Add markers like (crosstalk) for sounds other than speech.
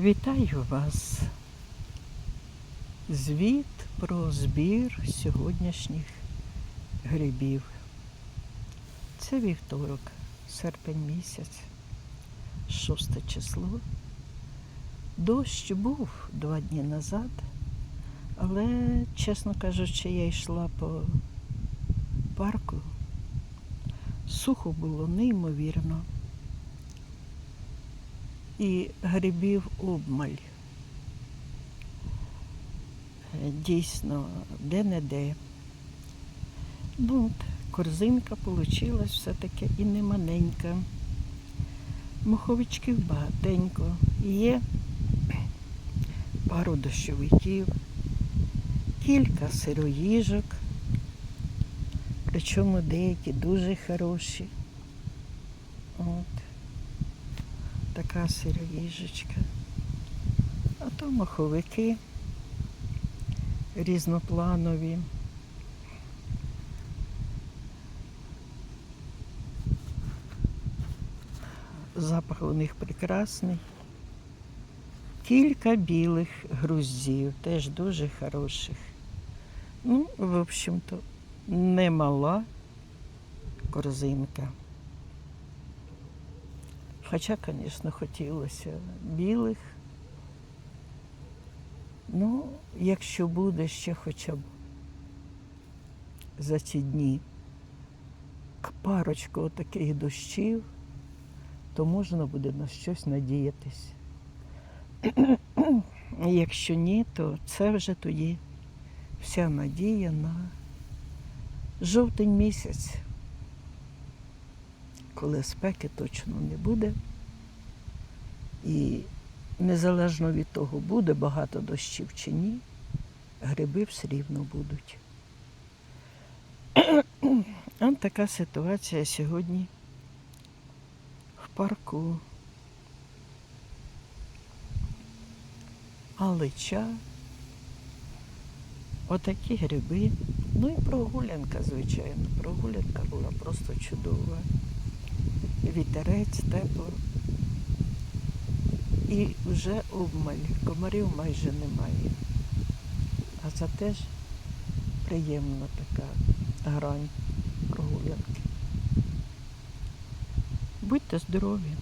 Вітаю вас. Звіт про збір сьогоднішніх грибів. Це вівторок, серпень місяць, 6 число. Дощ був два дні назад, але, чесно кажучи, я йшла по парку. Сухо було неймовірно. І грибів обмаль. Е, Дійсно, де-не-де. Ну, корзинка вийшла все-таки і не маленька. Моховичків багатенько. Є пару дощовиків, кілька сироїжок, причому деякі дуже хороші. От така сироїжечка. А то маховики різнопланові. Запах у них прекрасний. Кілька білих груздів, теж дуже хороших. Ну, в общем-то, немала корзинка. Хоча, звісно, хотілося білих. Ну, якщо буде ще хоча б за ці дні парочку таких дощів, то можна буде на щось надіятись. Якщо ні, то це вже тоді вся надія на жовтень місяць коли спеки точно не буде. І незалежно від того, буде багато дощів чи ні, гриби все рівно будуть. (clears throat) Ось така ситуація сьогодні в парку. Алича, отакі гриби. Ну і прогулянка, звичайно. Прогулянка була просто чудова вітерець, тепло. І вже обмаль, комарів майже немає. А це теж приємна така грань прогулянки. Будьте здорові!